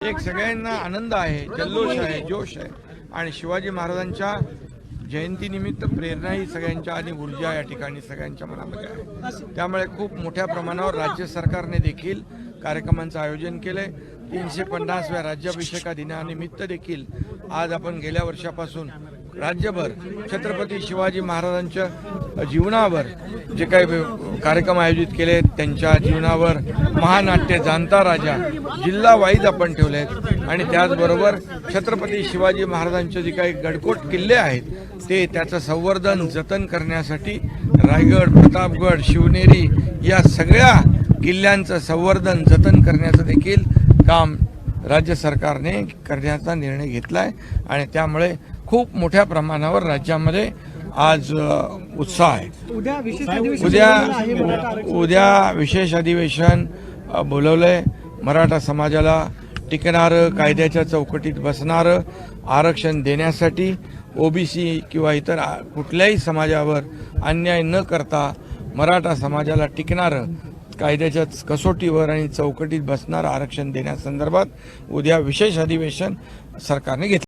एक सगळ्यांना आनंद आहे जल्लोष आहे जोश आहे. आणि शिवाजी महाराजांच्या जयंतीनिमित्त प्रेरणा ही सगळ्यांच्या आणि ऊर्जा या ठिकाणी सगळ्यांच्या मनामध्ये आहे. त्यामुळे खूप मोठ्या प्रमाणावर राज्य सरकारने देखील कार्यक्रमांचं आयोजन केलंय. तीनशे पन्नासव्या राज्याभिषेका दिनानिमित्त देखील आज आपण गेल्या वर्षापासून राज्यभर छत्रपती शिवाजी महाराजांच्या जीवनावर जे काही कार्यक्रम आयोजित केले त्यांच्या जीवनावर महानाट्य जाणता राजा जिल्हा वाईज आपण ठेवले आहेत आणि त्याचबरोबर छत्रपती शिवाजी महाराजांचे जे काही गडकोट किल्ले आहेत ते त्याचं संवर्धन जतन करण्यासाठी रायगड प्रतापगड शिवनेरी या सगळ्या किल्ल्यांचं संवर्धन जतन करण्याचं देखील काम राज्य सरकारने करण्याचा निर्णय घेतला आहे आणि त्यामुळे खूप मोठ्या प्रमाणावर राज्यामध्ये आज उत्साह आहे. उद्या विशेष अधिवेशन उद्या आहे विशेष अधिवेशन अ, बोलवलंय. मराठा समाजाला टिकणारं कायद्याच्या चौकटीत बसणारं आरक्षण देण्यासाठी ओबीसी किंवा इतर कुठल्याही समाजावर अन्याय न करता मराठा समाजाला टिकणारं कायद्याच्या कसोटीवर आणि चौकटीत बसणारं आरक्षण देण्यासंदर्भात उद्या विशेष अधिवेशन सरकारने घेतलं.